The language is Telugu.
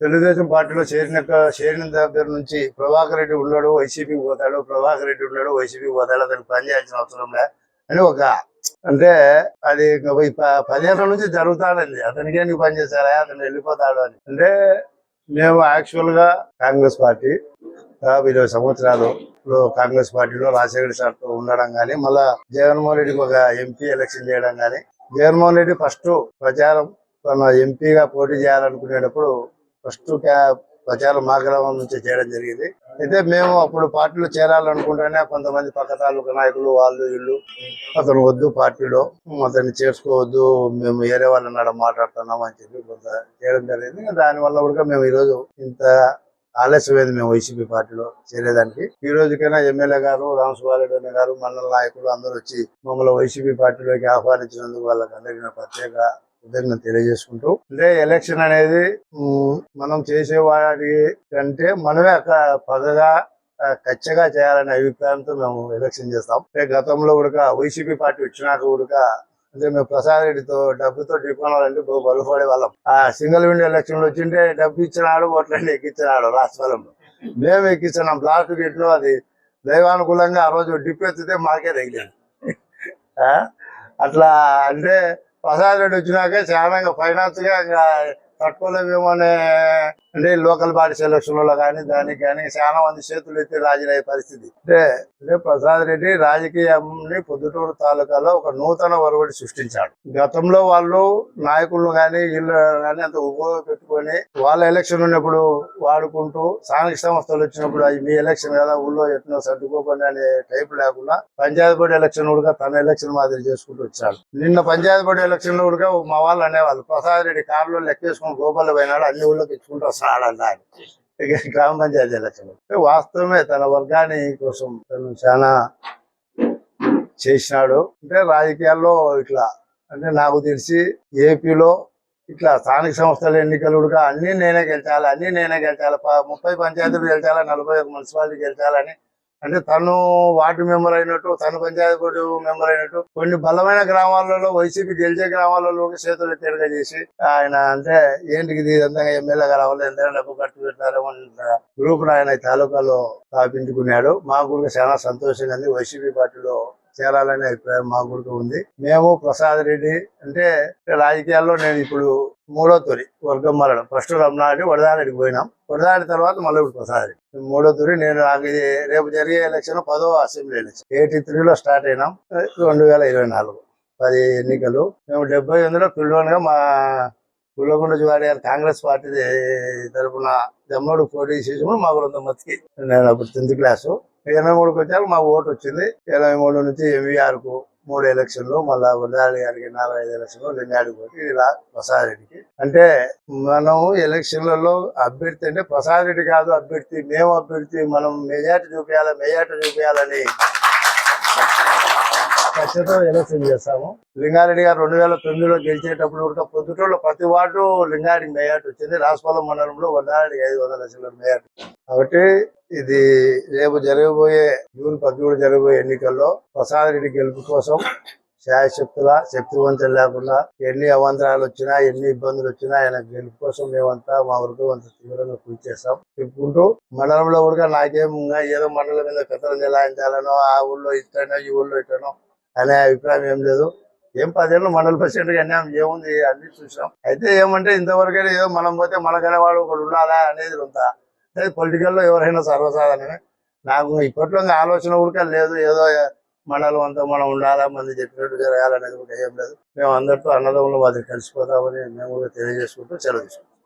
తెలుగుదేశం పార్టీలో చేరిన చేరిన దగ్గర నుంచి ప్రభాకర్ రెడ్డి ఉన్నాడు వైసీపీకి పోతాడు ప్రభాకర్ రెడ్డి ఉన్నాడు వైసీపీకి పోతాడు అతను పనిచేయాల్సిన అవసరం లే అని ఒక అంటే అది పదేళ్ళ ప- నుంచి జరుగుతాడండి అతనికి నీకు పని అతను వెళ్ళిపోతాడు అని. అంటే మేము యాక్చువల్గా కాంగ్రెస్ పార్టీ ఇరవై సంవత్సరాలు లో కాంగ్రెస్ పార్టీలో రాజశేఖర సార్తో ఉండడం కానీ మళ్ళా జగన్మోహన్ రెడ్డికి ఒక ఎంపీ ఎలక్షన్ చేయడం కానీ జగన్మోహన్ రెడ్డి ఫస్ట్ ప్రచారం తన ఎంపీగా పోటీ చేయాలనుకునేటప్పుడు ఫస్ట్ ప్రచారం మా గ్రామం నుంచి చేయడం జరిగింది. అయితే మేము అప్పుడు పార్టీలో చేరాలనుకుంటేనే కొంతమంది పక్క తాలూకా నాయకులు వాళ్ళు వీళ్ళు అతను వద్దు పార్టీలో అతన్ని చేసుకోవద్దు మేము వేరే వాళ్ళ నాడ మాట్లాడుతున్నాం అని చెప్పి కొంత చేయడం జరిగింది. దానివల్ల కూడా మేము ఈరోజు ఇంత ఆలస్యమైంది మేము వైసీపీ పార్టీలో చేరేదానికి. ఈ రోజుకైనా ఎమ్మెల్యే గారు రామసుబ్బారెడ్డి గారు మండల నాయకులు అందరూ వచ్చి మమ్మల్ని వైసీపీ పార్టీలోకి ఆహ్వానించినందుకు వాళ్ళకి అందరికీ ప్రత్యేక కృతజ్ఞత తెలియజేసుకుంటూ అంటే ఎలక్షన్ అనేది మనం చేసేవాడి కంటే మనమే ఒక పగగా కచ్చగా చేయాలనే అభిప్రాయంతో మేము ఎలక్షన్ చేస్తాం. అంటే గతంలో కూడా వైసీపీ పార్టీ వచ్చినాక కూడా అంటే మేము ప్రసాద్ రెడ్డితో డబ్బుతో ఢీకొనాలంటే బహు బలుపడే వాళ్ళం. ఆ సింగిల్ విండో ఎలక్షన్లో వచ్చింటే డబ్బు ఇచ్చినాడు ఓట్లన్నీ ఎక్కించినాడు రాష్ట్రంలో మేము ఎక్కించినాం లాస్ట్ గేట్లో అది దైవానుకూలంగా ఆ రోజు డిప్ ఎత్తితే మాకే తగిలింది. ఆ? అట్లా అంటే ప్రసాద్ రెడ్డి వచ్చినాక చాలా ఫైనాన్స్గా ఇంకా తట్టుకోలేమేమో అనే అంటే లోకల్ బాడీ సెలక్షన్లో కానీ దానికి కానీ చాలా మంది చేతులు ఎత్తి రాజీలయ్యే పరిస్థితి. అంటే ప్రసాద్ రెడ్డి రాజకీయాన్ని పొద్దుటూరు తాలూకాలో ఒక నూతన ఒరవడి సృష్టించాడు. గతంలో వాళ్ళు నాయకులు కానీ వీళ్ళు కానీ అంత ఉపయోగపెట్టుకొని వాళ్ళ ఎలక్షన్ ఉన్నప్పుడు వాడుకుంటూ స్థానిక సంస్థలు వచ్చినప్పుడు అది మీ ఎలక్షన్ కదా ఊళ్ళో ఎట్నో సర్దుకోకండి అనే టైప్ లేకుండా పంచాయతీ బోర్డు ఎలక్షన్ కూడా తన ఎలక్షన్ మాదిరి చేసుకుంటూ వచ్చాడు. నిన్న పంచాయతీ బోర్డు ఎలక్షన్ కూడా మా వాళ్ళు అనేవాళ్ళు ప్రసాద్ రెడ్డి కారులో లెక్కేసుకుని గోపాల పోయినాడు అన్ని ఊళ్ళోకి ఇచ్చుకుంటూ వస్తున్నాడు ఆయన. ఇక గ్రామ పంచాయతీ ఎలక్షన్ వాస్తవమే తన వర్గాన్ని కోసం తను చాలా చేసినాడు అంటే రాజకీయాల్లో ఇట్లా అంటే నాకు తెలిసి ఏపీలో ఇట్లా స్థానిక సంస్థల ఎన్నికలుగా అన్ని నేనే గెలిచాలి అన్ని నేనే గెలిచాలి ముప్పై పంచాయతీలు గెలిచాలి నలభై ఒక మున్సిపాలిటీ గెలిచాలని అంటే తను వార్డు మెంబర్ అయినట్టు తను పంచాయతీ బోర్డు మెంబర్ అయినట్టు కొన్ని బలమైన గ్రామాలలో వైసీపీ గెలిచే గ్రామాలలో చేతులు ఎత్తేడుగా చేసి ఆయన అంటే ఏంటికి ఇది? ఇదంతా ఎమ్మెల్యేగా రావాలి ఎంత డబ్బు ఖర్చు పెట్టారేమో గ్రూప్ ఆయన తాలూకాలో స్థాపించుకున్నాడు. మా కూడా చాలా సంతోషంగా ఉంది. వైసీపీ పార్టీలో చేరాలనే అభిప్రాయం మా కూడా ఉంది. మేము ప్రసాద్ రెడ్డి అంటే రాజకీయాల్లో నేను ఇప్పుడు మూడో తొలి వర్గం ఫస్ట్ రమణారెడ్డి వడదారెడ్డికి పోయినాం. వడదారెడ్డి తర్వాత మళ్ళీ ప్రసాద్ మూడో తొలి నేను నాకు రేపు జరిగే ఎలక్షన్ పదో అసెంబ్లీ ఎలక్షన్. ఎయిటీ త్రీలో స్టార్ట్ అయినాం. రెండు వేల ఇరవై నాలుగు పది ఎన్నికలు. మేము డెబ్బై ఎనిమిదిలో పిల్లోన్గా మా పుల్లకొండ జువాడి గారు కాంగ్రెస్ పార్టీ తరఫున జమ్మోడు పోటీ చేసినప్పుడు మా కొంత మతికి నేను అప్పుడు టెన్త్ క్లాసు. ఎనభై మూడుకి వచ్చాక మా ఓటు వచ్చింది. ఎనభై మూడు నుంచి ఎంవీఆర్కు మూడు ఎలక్షన్లో మళ్ళా వరదాడి గారికి నాలుగు ఐదు ఎలక్షన్లు లింగాడి పోటీ ఇలా ప్రసాద్ రెడ్డికి. అంటే మనం ఎలక్షన్లలో అభ్యర్థి అంటే ప్రసాద్ రెడ్డి కాదు అభ్యర్థి మేము అభ్యర్థి మనం మెజార్టీ చూపించాలి మెజార్టీ చూపించాలని ఖచ్చితంగా ఎలక్షన్ చేస్తాము. లింగారెడ్డి గారు రెండు వేల తొమ్మిదిలో గెలిచేటప్పుడు కూడా పొద్దుటూరులో ప్రతి వార్డు లింగారెడ్డి మేయాట్ వచ్చింది. రాసుపాలెం మండలంలో వందారెడ్డి ఐదు వందల లక్షల మేయాట్ కాబట్టి ఇది రేపు జరగబోయే జూన్ పదమూడు జరగబోయే ఎన్నికల్లో ప్రసాద్ రెడ్డి గెలుపు కోసం శాయశక్తుల శక్తి లేకుండా ఎన్ని అవాంతరాలు వచ్చినా ఎన్ని ఇబ్బందులు వచ్చినా ఆయన గెలుపు కోసం మేమంతా మా వరకు అంత తీవ్రంగా కృషి చేస్తాం. చెప్పుకుంటూ మండలంలో కూడా నాకేం ఏదో మండలం మీద కథలు నిలాయించాలనో ఆ ఊళ్ళో ఇట్లనో ఈ ఊళ్ళో ఇట్లనో అనే అభిప్రాయం ఏం లేదు. ఏం పదేళ్ళు మండల ప్రెసిడెంట్గా ఏముంది అన్ని చూసాం. అయితే ఏమంటే ఇంతవరకు ఏదో మనం పోతే మనకనే వాడు ఒకడు ఉండాలా అనేది ఉందా అదే పొలిటికల్లో ఎవరైనా సర్వసాధారణమే. నాకు ఇప్పట్లో ఆలోచన కూడా లేదు. ఏదో మండలం అంతా మనం ఉండాలా మంది చెప్పినట్టు జరగాలనేది కూడా ఏం లేదు. మేము అందరితో అన్నదమ్ములు మాది కలిసిపోతామని మేము కూడా తెలియజేసుకుంటూ సెలవు తీసుకుంటాం